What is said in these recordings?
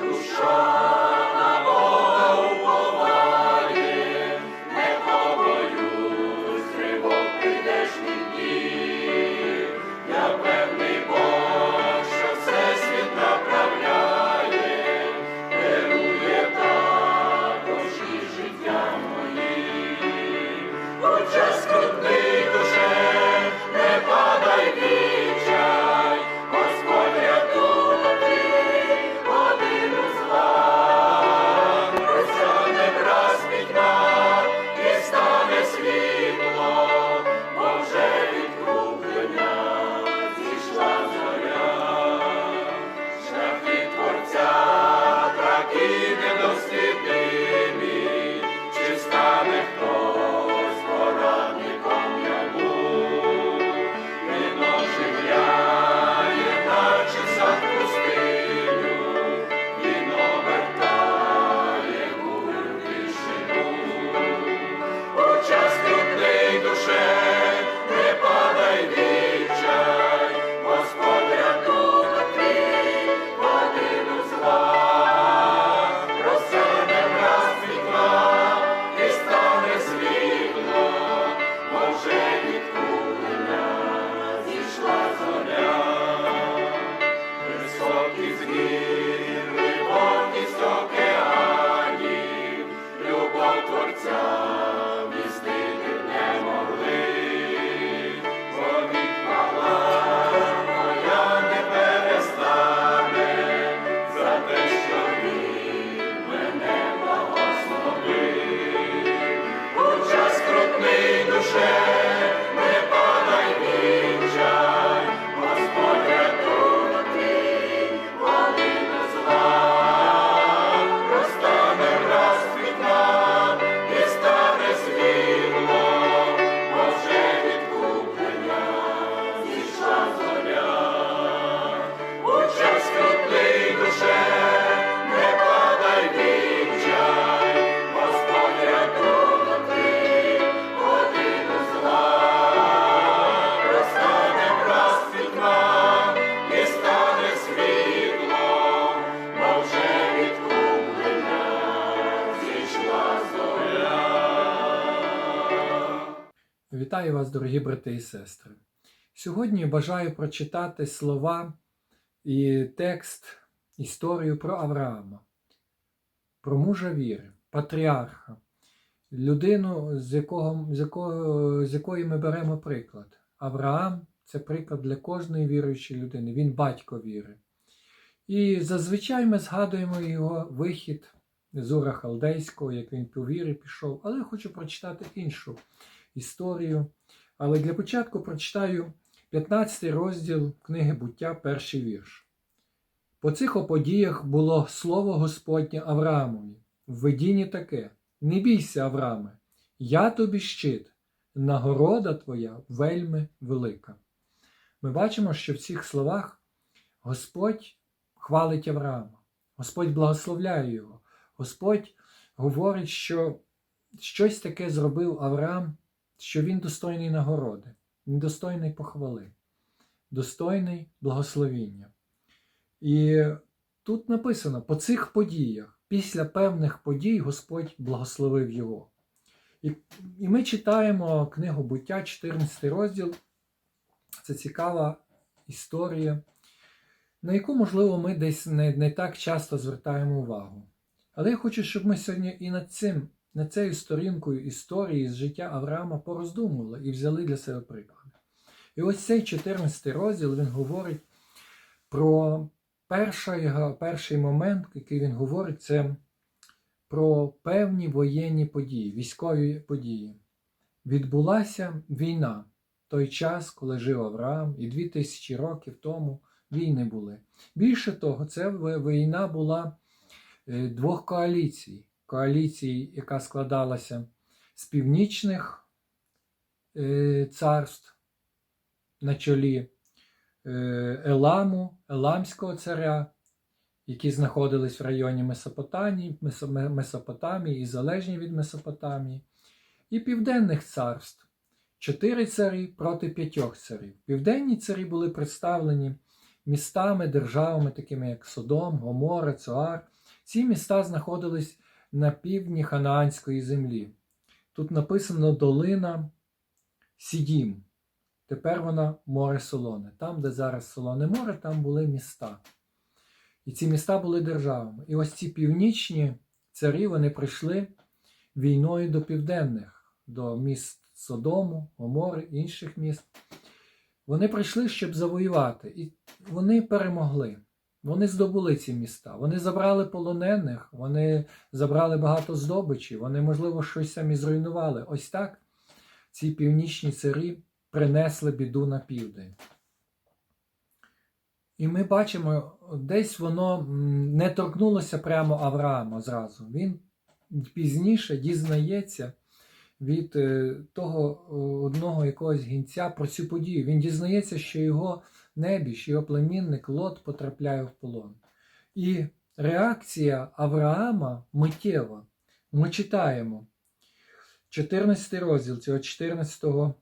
choro. Вітаю вас, дорогі брати і сестри. Сьогодні бажаю прочитати слова і текст, історію про Авраама, про мужа віри, патріарха, людину, з, якого, з, якого, з якої ми беремо приклад. Авраам це приклад для кожної віруючої людини, він батько віри. І зазвичай ми згадуємо його вихід з Ура Халдейського, як він по вірі пішов, але я хочу прочитати іншу історію. Але для початку прочитаю 15 розділ книги буття, перший вірш. По цих оподіях було слово Господнє Авраамові. В видінні таке: Не бійся, Аврааме, я тобі щит, нагорода твоя вельми велика. Ми бачимо, що в цих словах Господь хвалить Авраама, Господь благословляє його, Господь говорить, що щось таке зробив Авраам, що він достойний нагороди, він достойний похвали, достойний благословіння. І тут написано: по цих подіях, після певних подій, Господь благословив його. І, і ми читаємо книгу буття, 14 розділ. Це цікава історія, на яку, можливо, ми десь не, не так часто звертаємо увагу. Але я хочу, щоб ми сьогодні і над цим над цією сторінкою історії з життя Авраама пороздумували і взяли для себе приклади. І ось цей 14 розділ він говорить про перший, перший момент, який він говорить, це про певні воєнні події, військові події. Відбулася війна той час, коли жив Авраам, і 2000 років тому війни були. Більше того, це війна була двох коаліцій коаліції, яка складалася з північних е, царств на чолі е, Еламу, Еламського царя, які знаходились в районі Месопотамії, Месопотамії і залежні від Месопотамії, і південних царств. Чотири царі проти п'ятьох царів. Південні царі були представлені містами, державами, такими як Содом, Гомора, Цоар. Ці міста знаходились на півдні Ханаанської землі. Тут написано долина Сідім. Тепер вона море Солоне. Там, де зараз Солоне море, там були міста. І ці міста були державами. І ось ці північні царі вони прийшли війною до південних, до міст Содому, Гомори, інших міст. Вони прийшли, щоб завоювати, і вони перемогли. Вони здобули ці міста. Вони забрали полонених, вони забрали багато здобичі, вони, можливо, щось самі зруйнували. Ось так ці північні царі принесли біду на південь. І ми бачимо, десь воно не торкнулося прямо Авраама зразу. Він пізніше дізнається від е, того е, одного якогось гінця про цю подію. Він дізнається, що його небіж, його племінник Лот потрапляє в полон. І реакція Авраама миттєва. Ми читаємо 14 розділ цього 14,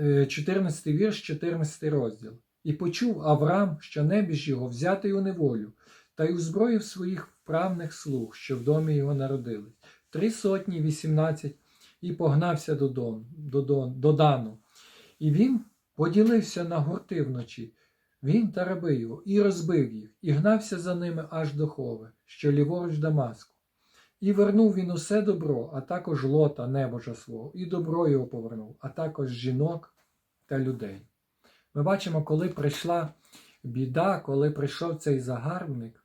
е, 14 вірш, 14 розділ. І почув Авраам, що небіж його взятий у неволю, та й узброїв своїх вправних слуг, що в домі його народились. Три сотні вісімнадцять, і погнався до, Дон, до, до. І він поділився на гурти вночі, він та раби його, і розбив їх, і гнався за ними аж до Хове, що ліворуч Дамаску. І вернув він усе добро, а також лота небожа свого, і добро його повернув, а також жінок та людей. Ми бачимо, коли прийшла біда, коли прийшов цей загарбник,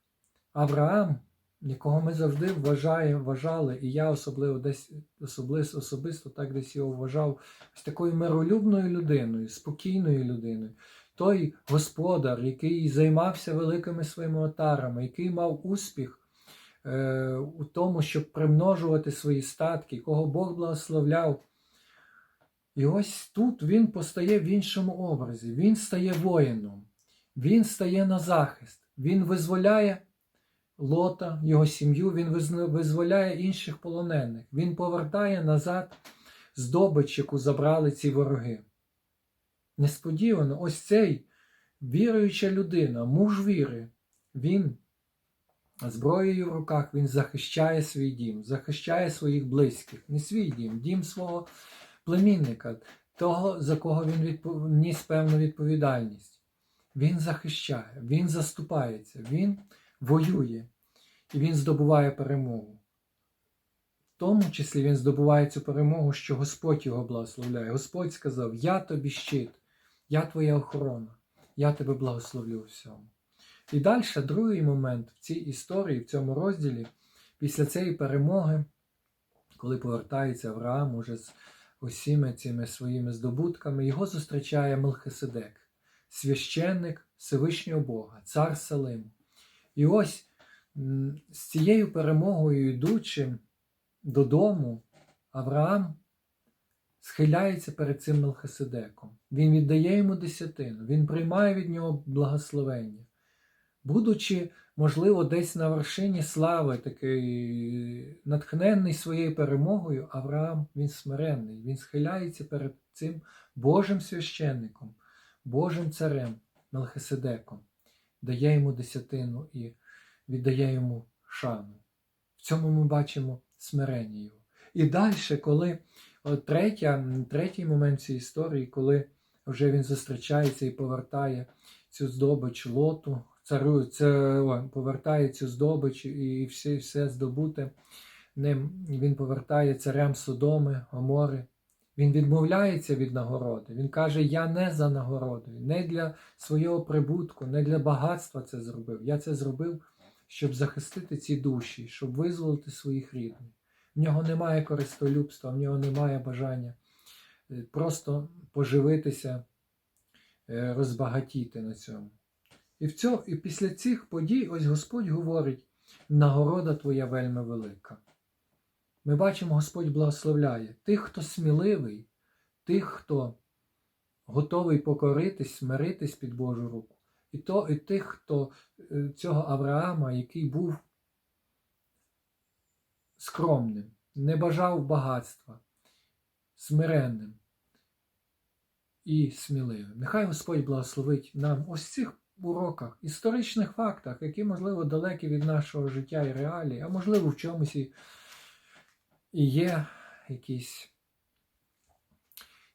Авраам, якого ми завжди вважаємо, вважали, і я особливо десь особисто, особисто так десь його вважав ось такою миролюбною людиною, спокійною людиною. Той господар, який займався великими своїми отарами, який мав успіх е, у тому, щоб примножувати свої статки, кого Бог благословляв. І ось тут він постає в іншому образі. Він стає воїном, він стає на захист, він визволяє Лота, його сім'ю, він визволяє інших полонених, він повертає назад здобич, яку забрали ці вороги. Несподівано, ось цей віруюча людина, муж віри, він зброєю в руках, він захищає свій дім, захищає своїх близьких, не свій дім, дім свого племінника, того, за кого він відпо- ніс певну відповідальність. Він захищає, він заступається, він воює і він здобуває перемогу. В тому числі він здобуває цю перемогу, що Господь його благословляє. Господь сказав: Я тобі щит, я твоя охорона, я тебе благословлю всьому. І далі, другий момент в цій історії, в цьому розділі, після цієї перемоги, коли повертається Авраам уже з усіми цими своїми здобутками, його зустрічає Мелхиседек, священник Всевишнього Бога, цар Салим. І ось з цією перемогою, йдучи додому, Авраам схиляється перед цим Мелхиседеком. Він віддає йому десятину, він приймає від нього благословення. Будучи, можливо, десь на вершині слави, такий натхненний своєю перемогою, Авраам він смиренний, він схиляється перед цим Божим священником, Божим царем Мелхиседеком, дає йому десятину і віддає йому шану. В цьому ми бачимо смирення його. І далі, коли от третя, третій момент цієї історії, коли вже він зустрічається і повертає цю здобич лоту, царю, це, о, повертає цю здобич і все, все здобуте ним. Він повертає царям Содоми, Гомори. Він відмовляється від нагороди. Він каже: Я не за нагородою, не для свого прибутку, не для багатства це зробив. Я це зробив, щоб захистити ці душі, щоб визволити своїх рідних. В нього немає користолюбства, в нього немає бажання е, просто поживитися, е, розбагатіти на цьому. І, в цьому, і після цих подій ось Господь говорить: нагорода твоя вельми велика. Ми бачимо, Господь благословляє тих, хто сміливий, тих, хто готовий покоритись, смиритись під Божу руку. І, то, і тих, хто е, цього Авраама, який був скромним, не бажав багатства, смиренним. і сміливим. Нехай Господь благословить нам ось цих уроках, історичних фактах, які, можливо, далекі від нашого життя і реалії, а можливо, в чомусь і, і є якісь.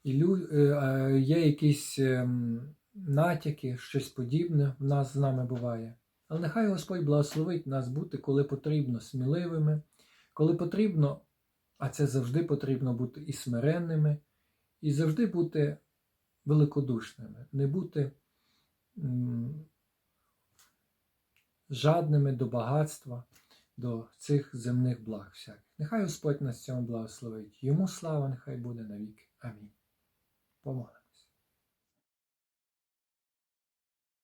Ілю... е, Є якісь ем, натяки, щось подібне в нас з нами буває. Але нехай Господь благословить нас бути, коли потрібно, сміливими, коли потрібно, а це завжди потрібно бути і смиренними, і завжди бути великодушними, не бути жадними до багатства, до цих земних благ всяких. Нехай Господь нас цьому благословить. Йому слава нехай буде навіки. Амінь. Помолимось.